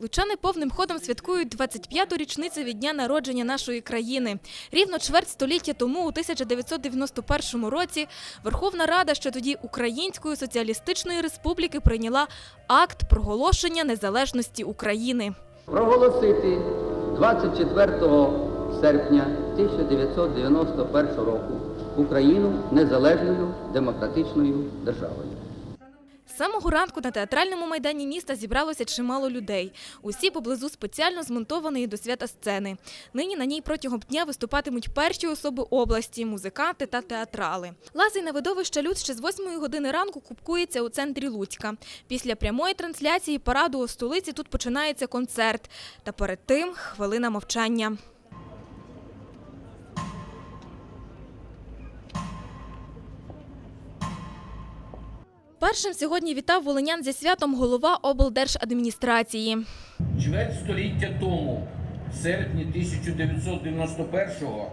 Лучани повним ходом святкують 25-ту річницю від дня народження нашої країни. Рівно чверть століття тому, у 1991 році, Верховна Рада, що тоді Української Соціалістичної Республіки, прийняла акт проголошення незалежності України. проголосити 24 серпня 1991 року Україну незалежною демократичною державою. З самого ранку на театральному майдані міста зібралося чимало людей. Усі поблизу спеціально змонтованої до свята сцени. Нині на ній протягом дня виступатимуть перші особи області, музиканти та театрали. Лазий на видовище люд ще з 8 години ранку купкується у центрі Луцька. Після прямої трансляції параду у столиці тут починається концерт. Та перед тим хвилина мовчання. Першим сьогодні вітав волинян зі святом голова облдержадміністрації. Чверть століття тому, в серпні 1991-го,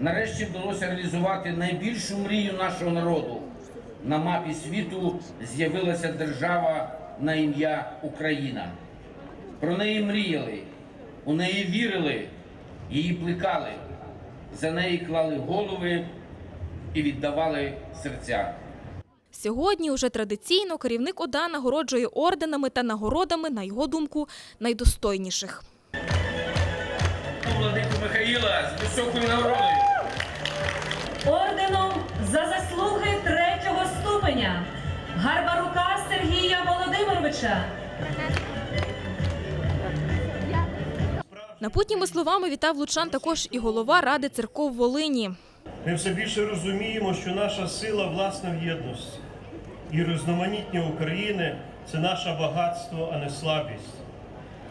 нарешті вдалося реалізувати найбільшу мрію нашого народу. На мапі світу з'явилася держава на ім'я Україна. Про неї мріяли, у неї вірили, її плекали, за неї клали голови і віддавали серця. Сьогодні уже традиційно керівник ОДА нагороджує орденами та нагородами, на його думку, найдостойніших. Владику Михаїла з високою нагородою. орденом за заслуги третього ступеня Гарбарука Сергія Володимировича. Напутніми словами вітав лучан також і голова Ради церков Волині. Ми все більше розуміємо, що наша сила власне в єдності. І різноманіття України це наше багатство, а не слабість.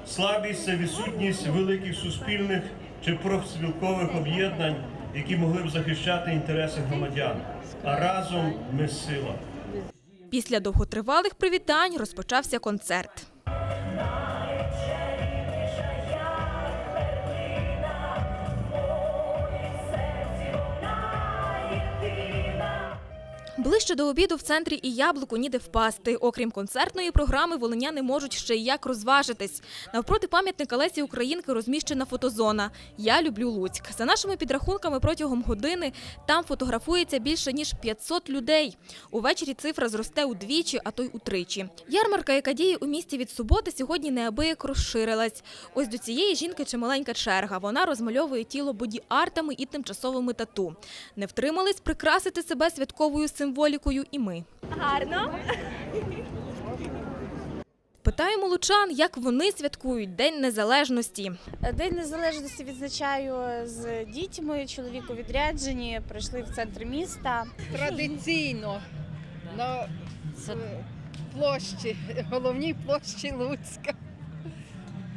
Слабість це відсутність великих суспільних чи профспілкових об'єднань, які могли б захищати інтереси громадян. А разом ми сила. Після довготривалих привітань розпочався концерт. Ближче до обіду в центрі і яблуку ніде впасти. Окрім концертної програми, волиняни можуть ще й як розважитись. Навпроти пам'ятника Лесі Українки розміщена фотозона Я люблю Луцьк. За нашими підрахунками, протягом години там фотографується більше ніж 500 людей. Увечері цифра зросте удвічі, а то й утричі. Ярмарка, яка діє у місті від суботи, сьогодні неабияк розширилась. Ось до цієї жінки чималенька черга. Вона розмальовує тіло боді-артами і тимчасовими тату. Не втримались прикрасити себе святковою символікою і ми. Гарно. Питаємо лучан, як вони святкують День Незалежності. День незалежності відзначаю з дітьми. Чоловік у відрядженні. Прийшли в центр міста. традиційно на е, площі, головній площі Луцька.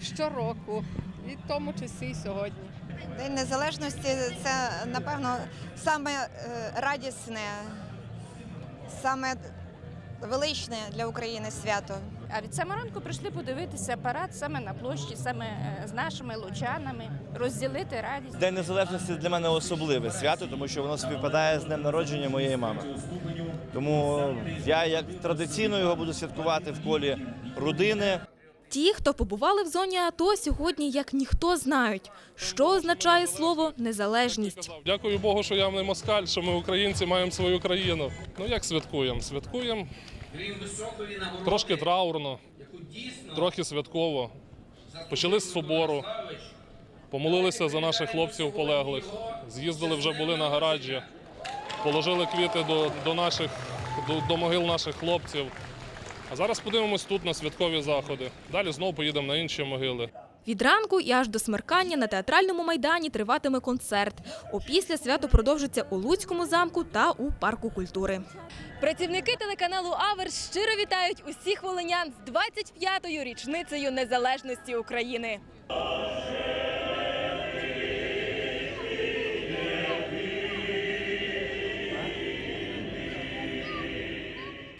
Щороку, і в тому числі сьогодні. День незалежності це, напевно, саме е, радісне, саме величне для України свято. А від самого ранку прийшли подивитися парад саме на площі, саме е, з нашими лучанами, розділити радість. День незалежності для мене особливе свято, тому що воно співпадає з днем народження моєї мами. Тому я як традиційно його буду святкувати в колі родини. Ті, хто побували в зоні АТО, сьогодні як ніхто знають, що означає слово незалежність. Дякую Богу, що я не москаль, що ми українці маємо свою країну. Ну як святкуємо? Святкуємо трошки траурно, трохи святково. Почали з собору, помолилися за наших хлопців полеглих. З'їздили вже були на гараджі, положили квіти до, до наших до, до могил наших хлопців. А зараз подивимось тут на святкові заходи. Далі знову поїдемо на інші могили. Від ранку і аж до смеркання на театральному майдані триватиме концерт. Опісля свято продовжиться у Луцькому замку та у парку культури. Працівники телеканалу Аверс щиро вітають усіх волинян з 25-ю річницею незалежності України.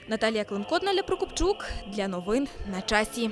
Наталія Климкот, Наля Прокопчук для новин на часі.